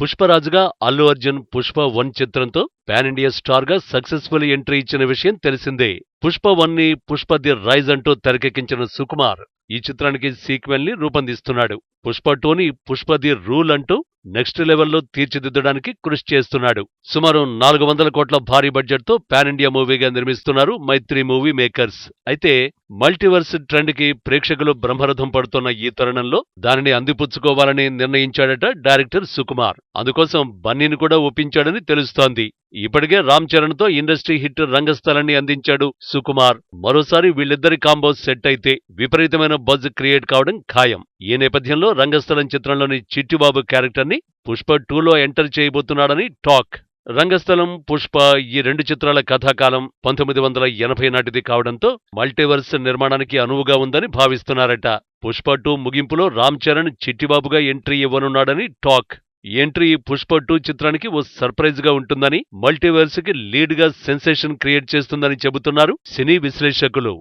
పుష్పరాజుగా Allu Arjun Pushpa one చిత్రంతో pan India స్టార్గా successful entry ఇచ్చిన విషయం తెలిసిందే. పుష్ప వన్ని పుష్ప ది రైజ్ అంటూ తెరకెక్కించిన సుకుమార్ ఈ చిత్రానికి సీక్వెల్ని రూపొందిస్తున్నాడు. పుష్ప టూని పుష్ప ది రూల్ అంటూ నెక్స్ట్ లెవెల్లో తీర్చిదిద్దడానికి కృషి చేస్తున్నాడు. సుమారు నాలుగు వందల కోట్ల భారీ బడ్జెట్తో పాన్ ఇండియా మూవీగా నిర్మిస్తున్నారు మైత్రి మూవీ మేకర్స్. అయితే మల్టీవర్స్ ట్రెండ్కి ప్రేక్షకులు బ్రహ్మరథం పడుతున్న ఈ తరుణంలో దానిని అందిపుచ్చుకోవాలని నిర్ణయించాడట డైరెక్టర్ సుకుమార్. అందుకోసం బన్నీని కూడా ఒప్పించాడని తెలుస్తోంది. ఇప్పటికే రామ్ చరణ్తో ఇండస్ట్రీ హిట్ రంగస్థలాన్ని అందించాడు సుకుమార్. మరోసారి వీళ్ళిద్దరి కాంబో సెట్ అయితే విపరీతమైన బజ్ క్రియేట్ కావడం ఖాయం. ఈ నేపథ్యంలో రంగస్థలం చిత్రంలోని చిట్టిబాబు క్యారెక్టర్ని పుష్ప టూలో ఎంటర్ చేయబోతున్నాడని టాక్. రంగస్థలం పుష్ప ఈ రెండు చిత్రాల కథాకాలం పంతొమ్మిది వందల ఎనభై నాటిది కావడంతో మల్టీవర్స్ నిర్మాణానికి అనువుగా ఉందని భావిస్తున్నారట. పుష్ప టూ ముగింపులో రామ్ చరణ్ చిట్టిబాబుగా ఎంట్రీ ఇవ్వనున్నాడని టాక్. ఈ ఎంట్రీ పుష్ప టూ చిత్రానికి ఓ సర్ప్రైజ్గా ఉంటుందని మల్టీవర్స్కి లీడ్గా సెన్సేషన్ క్రియేట్ చేస్తుందని చెబుతున్నారు సినీ విశ్లేషకులు.